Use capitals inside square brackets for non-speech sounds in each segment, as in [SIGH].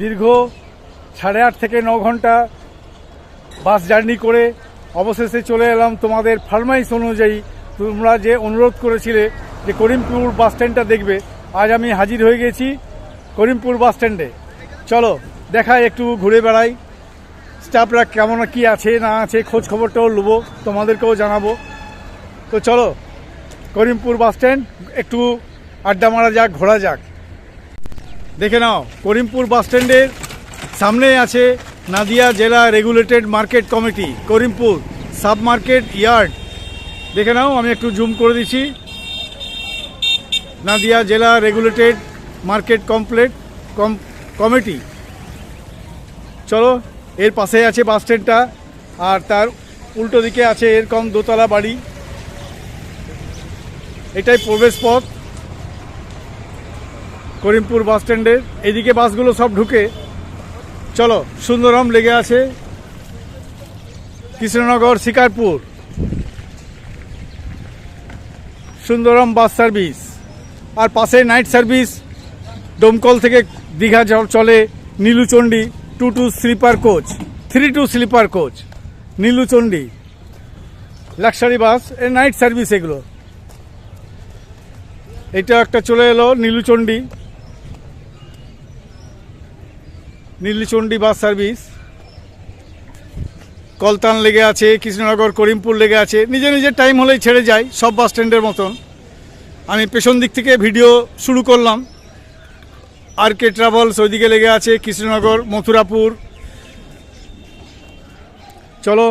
দীর্ঘ সাড়ে আট থেকে ন ঘণ্টা বাস জার্নি করে অবশেষে চলে এলাম তোমাদের ফারমাইশ অনুযায়ী। তোমরা যে অনুরোধ করেছিলে যে করিমপুর বাস স্ট্যান্ডটা দেখবে, আজ আমি হাজির হয়ে গেছি করিমপুর বাস স্ট্যান্ডে। চলো দেখাই একটু ঘুরে বেড়াই। স্টাফরা কেমন কি আছে, না আছে খোঁজ খবরটাও নেব তোমাদেরকেও জানাব। তো চলো, করিমপুর বাস স্ট্যান্ড, একটু আড্ডা মারা যাক, ঘোরা যাক। দেখে নাও, করিমপুর বাস স্ট্যান্ডের সামনে আছে নাদিয়া জেলা regulated market committee, Karimpur sub market yard. দেখে নাও, আমি একটু জুম করে দিচ্ছি। নাদিয়া জেলা রেগুলেটেড মার্কেট কমপ্লেক্স কম কমিটি। চলো, এর পাশে আছে বাস স্ট্যান্ডটা, আর তার উল্টো দিকে আছে এরকম দোতলা বাড়ি। এটাই প্রবেশ পথ। করিমপুর বাস স্ট্যান্ডের এদিকে বাসগুলো সব ঢুকে। চলো, সুন্দরম লেগে আছে। Krishnanagar, Shikarpur. Sundaram bus service. আর পাশে নাইট সার্ভিস। ডোমকল থেকে দীঘা চলে Niluchandi two two sleeper coach, three two sleeper coach, Niluchandi. Luxury bus, এ নাইট সার্ভিস এগুলো। এটা একটা চলে এলো নীলুচণ্ডী। নীলচণ্ডী বাস সার্ভিস। কলতান লেগে আছে, কৃষ্ণনগর, করিমপুর লেগে আছে। নিজে নিজের টাইম হলেই ছেড়ে যায়, সব বাস স্ট্যান্ডের মতন। আমি পেছন দিক থেকে ভিডিও শুরু করলাম। আর কে ট্রাভেলস ওইদিকে লেগে আছে, কৃষ্ণনগর, মথুরাপুর। চলো,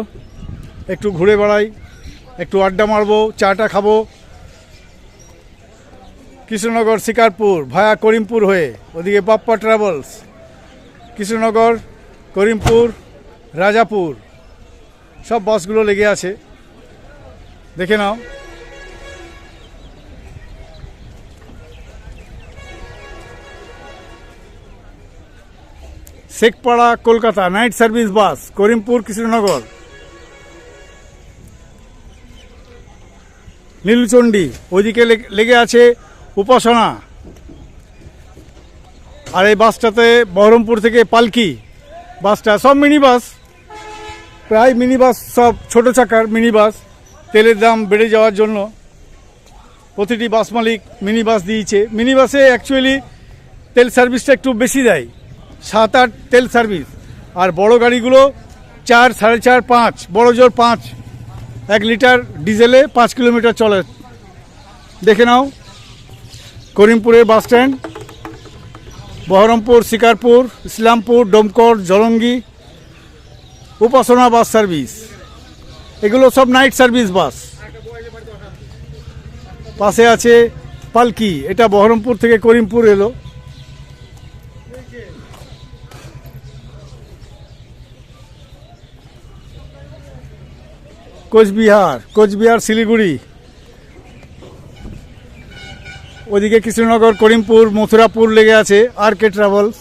একটু ঘুরে বেড়াই, একটু আড্ডা মারবো, চাটা খাব। কৃষ্ণনগর, শিকারপুর, ভায়া করিমপুর হয়ে, ওদিকে বাপ্পা ট্রাভেলস কৃষ্ণনগর, করিমপুর, রাজাপুর, সব বাসগুলো লেগে আছে। দেখে নাও। Shekhpara, Kolkata, night service bus, Karimpur, Krishnanagar. Nilchandi, ওইদিকে লেগ- লেগে আছে উপাসনা। আর এই বাসটাতে বহরমপুর থেকে পালকি বাসটা, সব মিনি বাস প্রায় মিনি বাস সব ছোট চাকার মিনি বাস তেলের দাম বেড়ে যাওয়ার জন্য প্রতিটি বাস মালিক মিনি বাস দিয়েছে। মিনি বাসে অ্যাকচুয়ালি তেল সার্ভিসটা একটু বেশি দেয়, সাত আট তেল সার্ভিস আর বড় গাড়িগুলো চার, সাড়ে চার, পাঁচ, বড় জোর পাঁচ। এক লিটার ডিজেলে পাঁচ কিলোমিটার চলে। দেখে নাও, করিমপুরের bus stand. Baharampur, Shikarpur, Islampur Domkal Jalangi, Upasana bus service. এগুলো সব নাইট সার্ভিস বাস। পাশে আছে পালকি। এটা বহরমপুর থেকে করিমপুর এলো। কোচবিহার কোচবিহার, শিলিগুড়ি। ওদিকে কৃষ্ণনগর, করিমপুর, মথুরাপুর লেগে আছে R K travels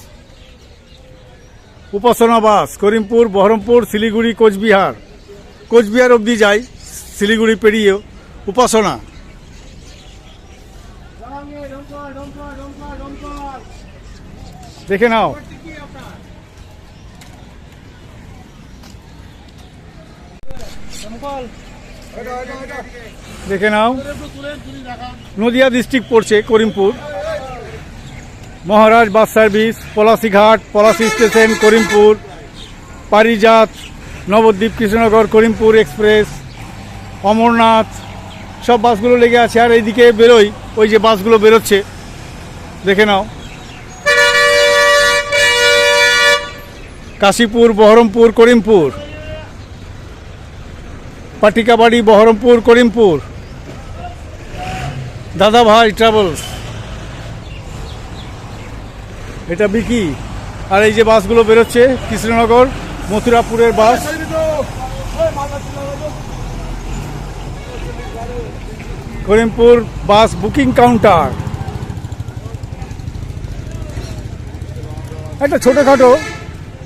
Upasana bus Karimpur, Baharampur, Siliguri, Cooch Behar. Cooch Behar অবধি যায় শিলিগুড়ি পেরিয়েও। উপাসনা। দেখে নাও। দেখে নাও। নদিয়া ডিস্ট্রিক্ট পড়ছে Karimpur. Maharaj bus service Palashighat Palashi station Karimpur. Parijat, Nabadwip Krishnanagar, Karimpur express Amarnath, সব বাসগুলো লেগে আছে। আর এইদিকে বেরোই, ওই যে বাসগুলো বেরোচ্ছে। দেখে নাও। কাশীপুর, বহরমপুর, করিমপুর। পাটিকাবাড়ি, বহরমপুর, করিমপুর। দাদা ভাই ট্রাভেলস এটা বিকি। আর এই যে বাসগুলো বেরোচ্ছে, Krishnanagar, মথুরাপুরের bus. Karimpur bus booking counter. একটা ছোটোখাটো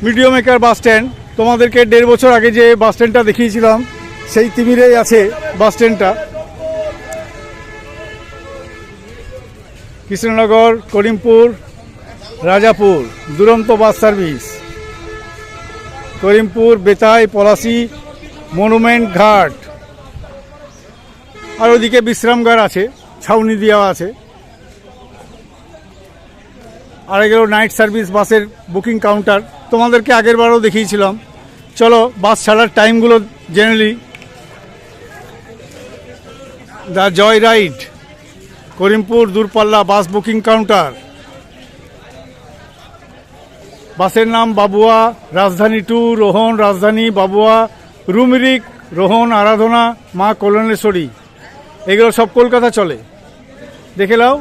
মিডিয়াম মেকার বাস স্ট্যান্ড। তোমাদেরকে দেড় বছর আগে যে বাস স্ট্যান্ডটা দেখিয়েছিলাম, সেই তিমিরেই আছে বাস স্ট্যান্ডটা। Krishnanagar, Karimpur, Rajapur, Duronto bus service. Karimpur, Betai, Palashi, monument Ghat. আর ওদিকে বিশ্রামগার আছে, ছাউনি দেওয়া আছে। আর এগুলো নাইট সার্ভিস বাসের বুকিং কাউন্টার। তোমাদেরকে আগের বারও দেখিয়েছিলাম। চলো, বাস ছাড়ার টাইমগুলো জেনে নিই দ্য জয় রাইড। করিমপুর, দূরপাল্লা বাস বুকিং কাউন্টার। বাসের নাম বাবুয়া, রাজধানী টু, রোহন, রাজধানী বাবুয়া, রুমরিক, রোহন, আরাধনা, মা কল্যাণেশ্বরী। এগুলো সব কলকাতা চলে। দেখে নাও।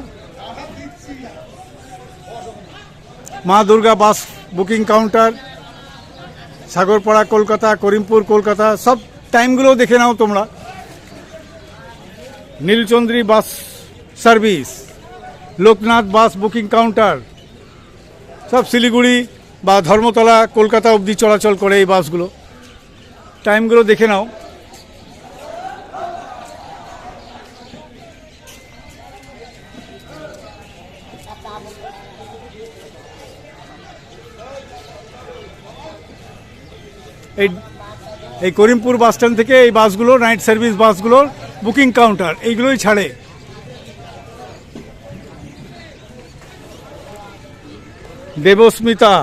Maa Durga bus booking counter, Sagarpara Kolkata, Karimpur Kolkata, সব টাইমগুলো দেখে নাও তোমরা। Nilchandri bus service, Loknath bus booking counter, সব শিলিগুড়ি বা ধর্মতলা, কলকাতা অবধি চলাচল করে এই বাসগুলো। টাইমগুলো দেখে নাও। এই এই করিমপুর বাস স্ট্যান্ড থেকে এই বাসগুলো, নাইট সার্ভিস বাসগুলোর বুকিং কাউন্টার, এইগুলোই ছাড়ে। দেবস্মিতা।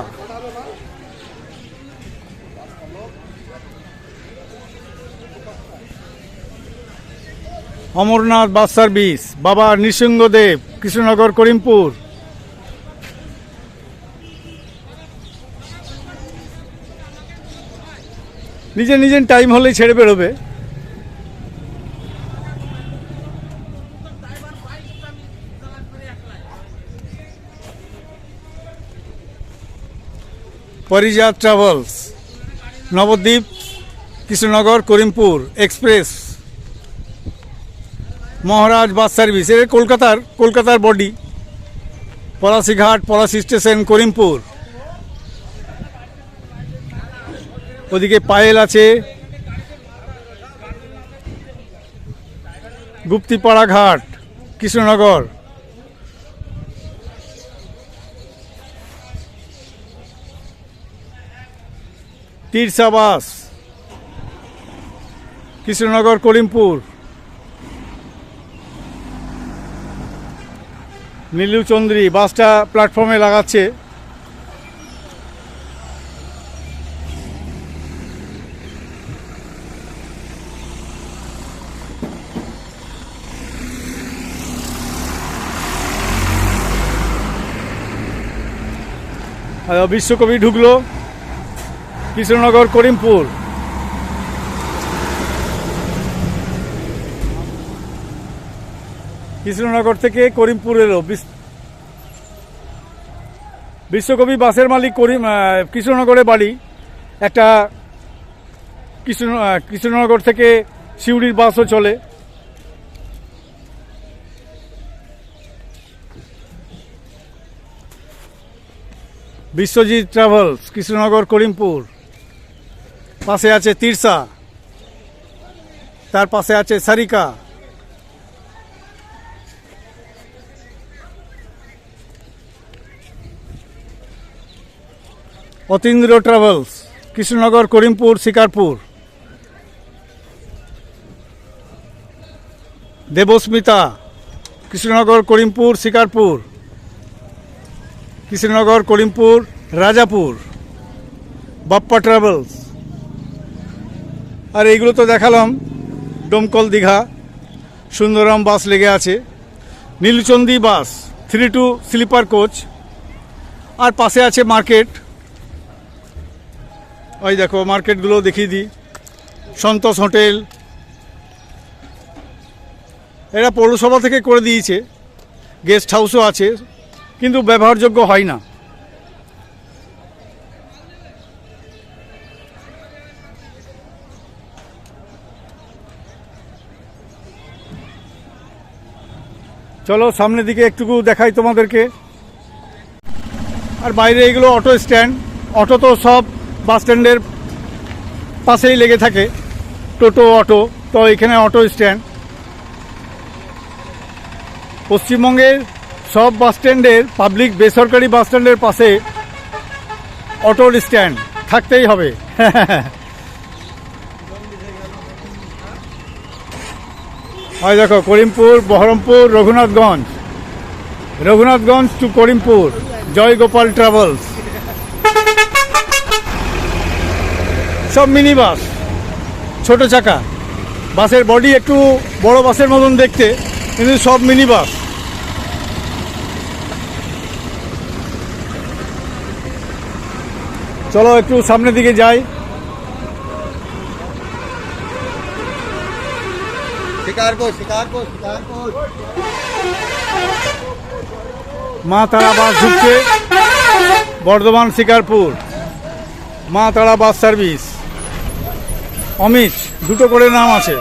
অমরনাথ বাস সার্ভিস বাবা নৃসিংহদেব কৃষ্ণনগর করিমপুর। নিজের নিজের টাইম হলেই ছেড়ে বেরোবে। Parijat travels, Nabadwip, Krishnanagar, Karimpur express, Maharaj bus service এর কলকাতার কলকাতার বডি পলাশিঘাট পলাশি স্টেশন, করিমপুর। ওদিকে পায়েল আছে। গুপ্তিপাড়া ঘাট, কৃষ্ণনগর। তীরসা বাস কৃষ্ণনগর করিমপুর নীলুচন্দ্রী বাসটা প্ল্যাটফর্মে লাগাচ্ছে। বিশ্বকবি ঢুকলো। কৃষ্ণনগর, করিমপুর। কৃষ্ণনগর থেকে করিমপুর এলো। বিশ্বকবি বাসের মালিক করিম কৃষ্ণনগরে বাড়ি। একটা কৃষ্ণ কৃষ্ণনগর থেকে সিউড়ির বাসও চলে। বিশ্বজিৎ ট্রাভেলস, কৃষ্ণনগর, করিমপুর। পাশে আছে তিরসা। তার পাশে আছে সারিকা। অতীন্দ্র ট্রাভেলস কৃষ্ণনগর, করিমপুর, শিকারপুর। দেবস্মিতা, কৃষ্ণনগর, করিমপুর, শিকারপুর। কৃষ্ণনগর, করিমপুর, রাজাপুর। বাপ্পা ট্রাভেলস আর এইগুলো তো দেখালাম। ডোমকল দীঘা, সুন্দরম বাস লেগে আছে Nilchandi bus three two sleeper coach আর পাশে আছে মার্কেট। ওই দেখো, মার্কেটগুলো দেখিয়ে দিই। সন্তোষ হোটেল। এরা পৌরসভা থেকে করে দিয়েছে। গেস্ট হাউসও আছে, কিন্তু ব্যবহারযোগ্য হয় না। চলো সামনের দিকে একটুকু দেখাই তোমাদেরকে। আর বাইরে এগুলো অটো স্ট্যান্ড। অটো তো সব বাস স্ট্যান্ডের পাশেই লেগে থাকে। টোটো, অটো, তো এখানে অটো স্ট্যান্ড। পশ্চিমবঙ্গের সব বাস স্ট্যান্ডের, পাবলিক বেসরকারি বাস স্ট্যান্ডের পাশে অটোর স্ট্যান্ড থাকতেই হবে। [LAUGHS] হয় দেখো, করিমপুর, বহরমপুর, রঘুনাথগঞ্জ। রঘুনাথগঞ্জ টু করিমপুর, জয় গোপাল ট্রাভেলস সব মিনি বাস ছোটো চাকা। বাসের বডি একটু বড় বাসের মতন দেখতে, কিন্তু সব মিনি বাস চলো একটু সামনের দিকে যাই। মা তারা বাস ঢুকছে, বর্ধমান শিকারপুর। মা তারা বাস সার্ভিস। অমিত, দুটো করে নাম আছে।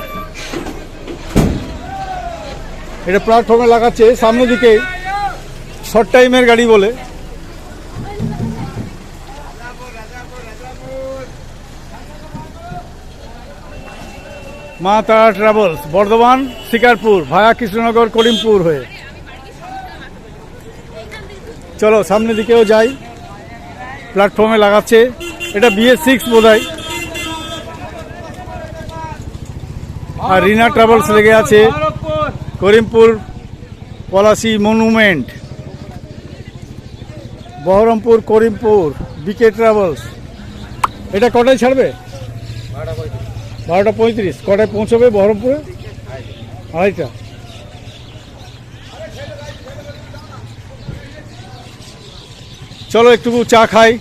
এটা প্ল্যাটফর্মে লাগাচ্ছে সামনের দিকে, শর্ট টাইমের গাড়ি বলে। মা তারা ট্রাভেলস, বর্ধমান, শিকারপুর, ভায়া কৃষ্ণনগর, করিমপুর হয়ে। চলো, সামনের দিকেও যাই। প্ল্যাটফর্মে লাগাচ্ছে। এটা বিএস সিক্স বোধ আর রিনা ট্রাভেলস লেগে আছে। Karimpur Palashi monument. Baharampur, Karimpur B K travels. এটা কটায় ছাড়বে? বারোটা পঁয়ত্রিশ কটায় পৌঁছবে বহরমপুরে? আড়াইটা। চলো একটু চা খাই।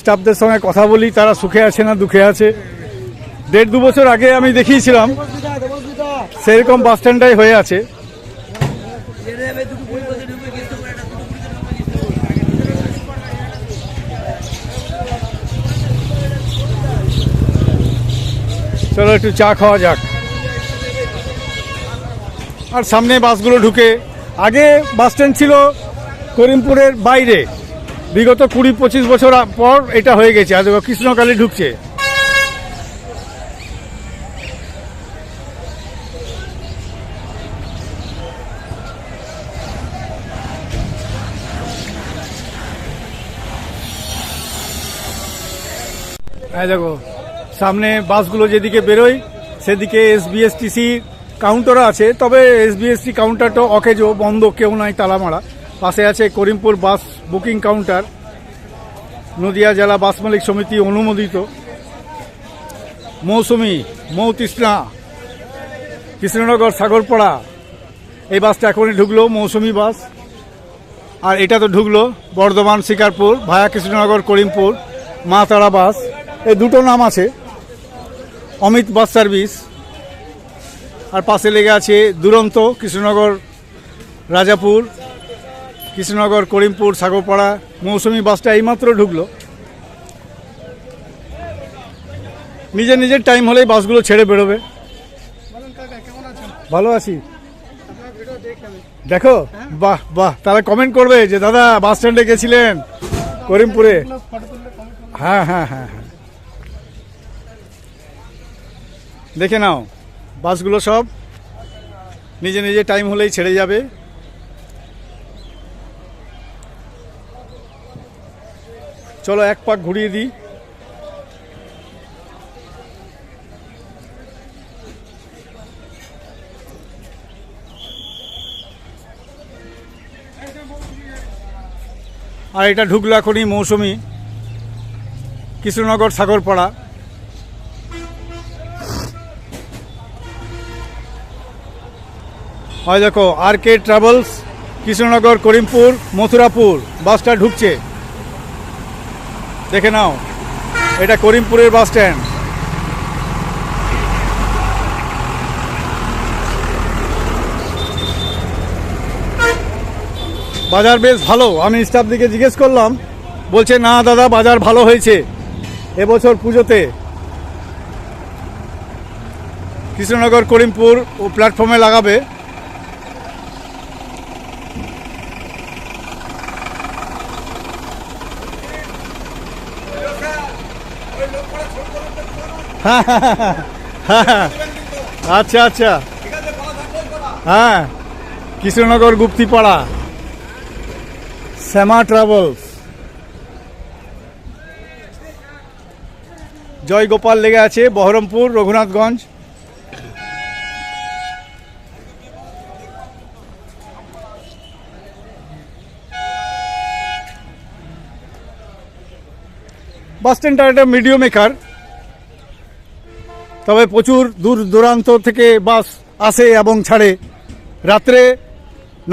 স্টাফদের সঙ্গে কথা বলি তারা সুখে আছে না দুঃখে আছে? দেড় দু বছর আগে আমি দেখিয়েছিলাম সেরকম বাস স্ট্যান্ডটাই হয়ে আছে। চলো একটু চা খাওয়া যাক। আর সামনে বাসগুলো ঢুকে, আগে বাস স্ট্যান্ড ছিল করিমপুরের বাইরে। বিগত কুড়ি পঁচিশ বছর পর এটা হয়ে গেছে, আজ কৃষ্ণকালী ঢুকছে। দেখো সামনে বাসগুলো যেদিকে বেরোয়, সেদিকে এসবিএসটিসি কাউন্টারও আছে। তবে এসবিএসটি কাউন্টারটা অকেজো, বন্ধ, কেউ নাই তালা মারা পাশে আছে Karimpur bus booking counter Nadia জেলা বাস মালিক সমিতি অনুমোদিত। মৌসুমি মৌ তৃষ্ণা কৃষ্ণনগর সাগরপাড়া, এই বাসটা এখনই ঢুকলো, মৌসুমি বাস। আর এটা তো ঢুকলো বর্ধমান, শিকারপুর, ভায়া কৃষ্ণনগর, করিমপুর মা তারা বাস। এই দুটো নাম আছে। অমিত বাস সার্ভিস। আর পাশে লেগে আছে দুরন্ত কৃষ্ণনগর, রাজাপুর, কৃষ্ণনগর, করিমপুর, সাগরপাড়া, মৌসুমি বাসটা এইমাত্র ঢুকলো। নিজের নিজের টাইম হলেই বাসগুলো ছেড়ে বেরোবে। ভালো আছি। দেখো, বাহ বাহ, তারা কমেন্ট করবে যে, দাদা, বাস স্ট্যান্ডে গেছিলেন করিমপুরে? হ্যাঁ হ্যাঁ হ্যাঁ হ্যাঁ। দেখে নাও, বাসগুলো সব নিজে নিজে টাইম হলেই ছেড়ে যাবে। চলো এক পাক ঘুরিয়ে দিই। আর এটা ঢুকলো এখনই মৌসুমি, কৃষ্ণনগর সাগরপাড়া। হয় দেখো R K travels Krishnanagar, Karimpur, Mathurapur বাসটা ঢুকছে। দেখে নাও, এটা করিমপুরের বাস স্ট্যান্ড বাজার বেশ ভালো, আমি স্টাফ দিকে জিজ্ঞেস করলাম, বলছে, না দাদা, বাজার ভালো হয়েছে। এবছর পুজোতে কৃষ্ণনগর, করিমপুর ও প্ল্যাটফর্মে লাগাবে হ্যাঁ, হ্যাঁ, হ্যাঁ, হ্যাঁ। আচ্ছা আচ্ছা। হ্যাঁ কৃষ্ণনগর গুপ্তিপাড়া। শ্যামা ট্রাভেলস। জয়গোপাল লেগে আছে, বহরমপুর, রঘুনাথগঞ্জ। বাস স্ট্যান্ডটা একটা মিডিয়াম মেকার। তবে প্রচুর দূর দূরান্ত থেকে বাস আসে এবং ছাড়ে। রাত্রে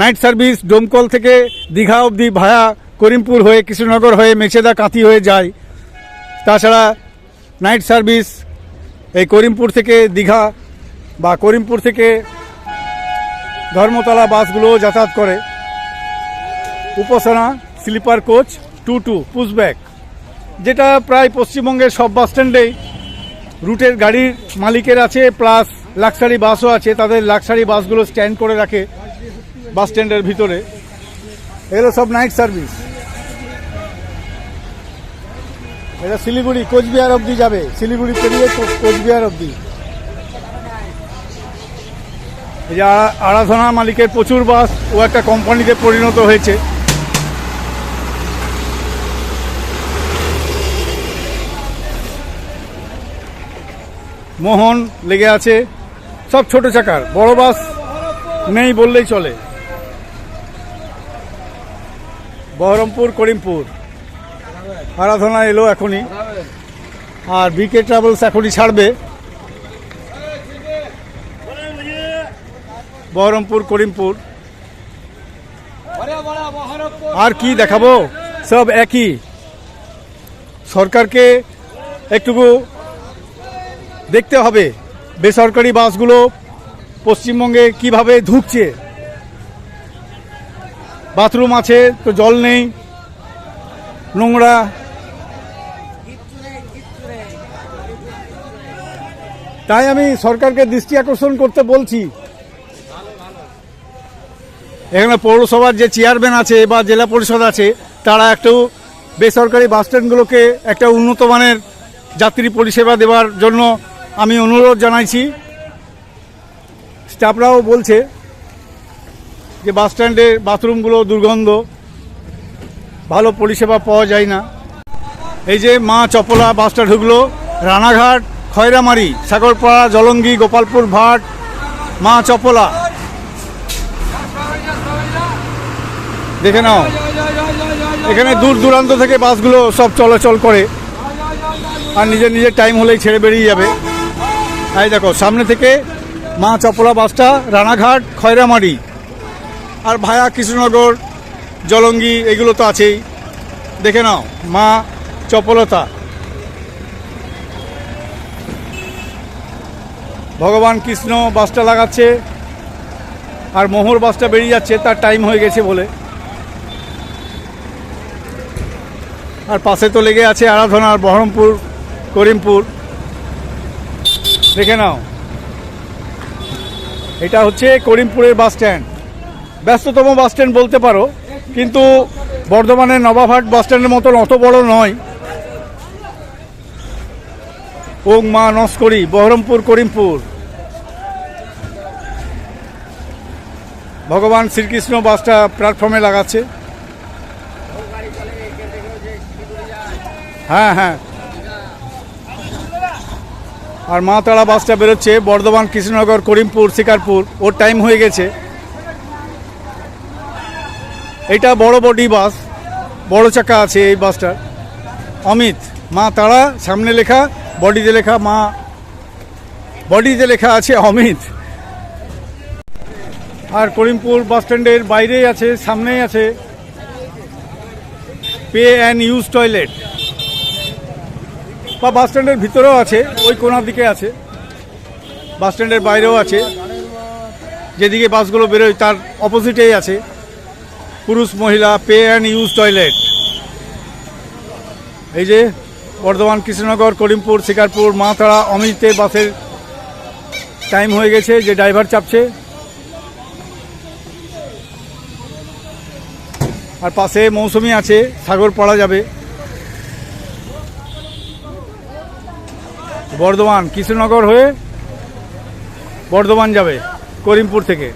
নাইট সার্ভিস ডোমকল থেকে দীঘা অবধি ভায়া করিমপুর হয়ে কৃষ্ণনগর হয়ে মেছেদা কাঁথি হয়ে যায়। তাছাড়া নাইট সার্ভিস এই করিমপুর থেকে দীঘা বা করিমপুর থেকে ধর্মতলা বাসগুলো যাতায়াত করে। Upasana sleeper coach two two pushback যেটা প্রায় পশ্চিমবঙ্গের সব বাস স্ট্যান্ডেই রুটের গাড়ির মালিকের আছে প্লাস লাক্সারি বাসও আছে, তাদের লাক্সারি বাসগুলো স্ট্যান্ড করে রাখে বাস স্ট্যান্ডের ভিতরে। এগুলো সব নাইট সার্ভিস এটা শিলিগুড়ি, কোচবিহার অবধি যাবে। শিলিগুড়ি পেরিয়ে কোচবিহার অবধি। এই যে আরাধনা মালিকের প্রচুর বাস ও একটা কোম্পানিতে পরিণত হয়েছে। মোহন লেগে আছে। সব ছোট চাকার, বড় বাস নেই বললেই চলে। বহরমপুর, করিমপুর। আরাধনা এলো এখনই। আর বিকে ট্রাভেলস এখনই ছাড়বে। বহরমপুর, করিমপুর। আর কি দেখাবো? সব একই। সরকারকে একটুকু দেখতে হবে বেসরকারি বাসগুলো পশ্চিমবঙ্গে কীভাবে ঢুকছে। বাথরুম আছে, তো জল নেই, নোংরা। তাই আমি সরকারকে দৃষ্টি আকর্ষণ করতে বলছি। এখানে পৌরসভার যে চেয়ারম্যান আছে বা জেলা পরিষদ আছে, তারা একটু বেসরকারি বাস স্ট্যান্ডগুলোকে একটা উন্নত মানের যাত্রী পরিষেবা দেওয়ার জন্য আমি অনুরোধ জানাইছি। স্টাফরাও বলছে যে বাস স্ট্যান্ডের বাথরুমগুলো দুর্গন্ধ, ভালো পরিষেবা পাওয়া যায় না। এই যে মা চপলা বাসটা ঢুকলো, রানাঘাট, খয়রামারি, সাগরপাড়া, জলঙ্গি, গোপালপুর ভাট, মা চপলা। দেখে নাও, এখানে দূর দূরান্ত থেকে বাসগুলো সব চলাচল করে, আর নিজের নিজের টাইম হলেই ছেড়ে বেরিয়ে যাবে। এই দেখো, সামনে থেকে মা চপলা বাসটা, রানাঘাট, খয়রামারি। আর ভায়া কৃষ্ণনগর, জলঙ্গি, এগুলো তো আছেই। দেখে নাও, মা চপলতা। ভগবান কৃষ্ণ বাসটা লাগাচ্ছে, আর মোহর বাসটা বেরিয়ে যাচ্ছে, তার টাইম হয়ে গেছে বলে। আর পাশে তো লেগে আছে আরাধনা আর বহরমপুর, করিমপুর। দেখে নাও। এটা হচ্ছে করিমপুরের বাস স্ট্যান্ড। ব্যস্ততম বাস স্ট্যান্ড বলতে পারো, কিন্তু বর্ধমানের নবাবহাট বাস স্ট্যান্ডের মতন অত বড় নয়। ওং মা নস্করি, বহরমপুর, করিমপুর। ভগবান শ্রীকৃষ্ণ বাসটা প্ল্যাটফর্মে লাগাচ্ছে। হ্যাঁ হ্যাঁ। আর মা তারা বাসটা বেরোচ্ছে, বর্ধমান, কৃষ্ণনগর, করিমপুর, শিকারপুর। ওর টাইম হয়ে গেছে। এটা বড় বডি বাস, বড় চাকা আছে এই বাসটার অমিত, মা তারা, সামনে লেখা, বডিতে লেখা মা। বডিতে লেখা আছে অমিত। আর করিমপুর বাস স্ট্যান্ডের বাইরেই আছে, সামনেই আছে। পে অ্যান্ড ইউজ টয়লেট বা বাস স্ট্যান্ডের ভিতরেও আছে, ওই কোনার দিকে আছে। বাস স্ট্যান্ডের বাইরেও আছে। যেদিকে বাসগুলো বেরোয় তার অপোজিটেই আছে। পুরুষ, মহিলা পে অ্যান্ড ইউজ টয়লেট এই যে বর্ধমান, কৃষ্ণনগর, করিমপুর, শিকারপুর মাতাড়া অমিতে বাসের টাইম হয়ে গেছে, যে ড্রাইভার চাপছে। আর পাশে মৌসুমি আছে সাগর পড়া যাবে। বর্ধমান, কৃষ্ণনগর হয়ে বর্ধমান যাবে, করিমপুর থেকে।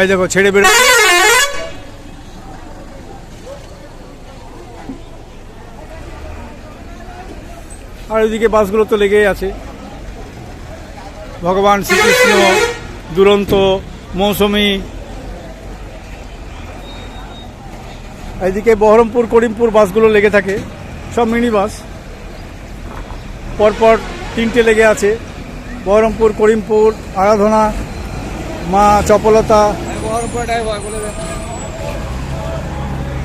এই দেখো, ছেড়ে বেড়ে আর ওইদিকে বাসগুলো তো লেগেই আছে। ভগবান শ্রীকৃষ্ণ, দুরন্ত, মৌসুমি। এইদিকে বহরমপুর, করিমপুর বাসগুলো লেগে থাকে, সব মিনি বাস পরপর তিনটে লেগে আছে। বহরমপুর, করিমপুর, আরাধনা, মা চপলতা।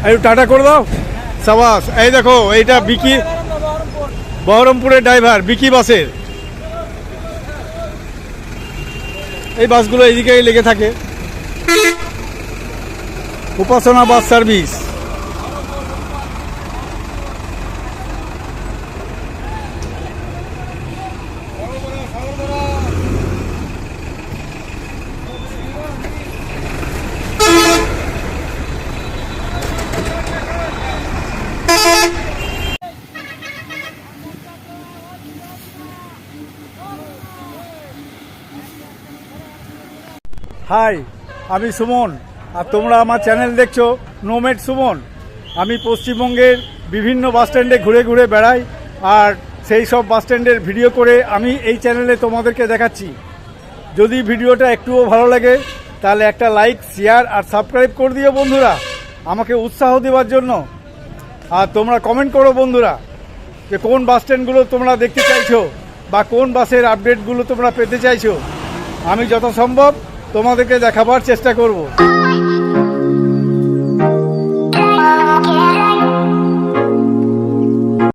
একটু টাটা করে দাও। সাবাস, এই দেখো, এইটা বিকি বহরমপুরের ড্রাইভার, বিকি বাসের। এই বাসগুলো এইদিকেই লেগে থাকে। উপাসনা বাস সার্ভিস। হাই, আমি সুমন। আর তোমরা আমার চ্যানেল দেখছ নোমেড সুমন। আমি পশ্চিমবঙ্গের বিভিন্ন বাস স্ট্যান্ডে ঘুরে ঘুরে বেড়াই, আর সেই সব বাস স্ট্যান্ডের ভিডিও করে আমি এই চ্যানেলে তোমাদেরকে দেখাচ্ছি। যদি ভিডিওটা একটুও ভালো লাগে, তাহলে একটা লাইক, শেয়ার আর সাবস্ক্রাইব করে দিও বন্ধুরা। আমাকে উৎসাহ দেওয়ার জন্য। আর তোমরা কমেন্ট করো বন্ধুরা, যে কোন বাস স্ট্যান্ডগুলো তোমরা দেখতে চাইছো, বা কোন বাসের আপডেটগুলো তোমরা পেতে চাইছো। আমি যত সম্ভব তোমাদেরকে দেখাবার চেষ্টা করব।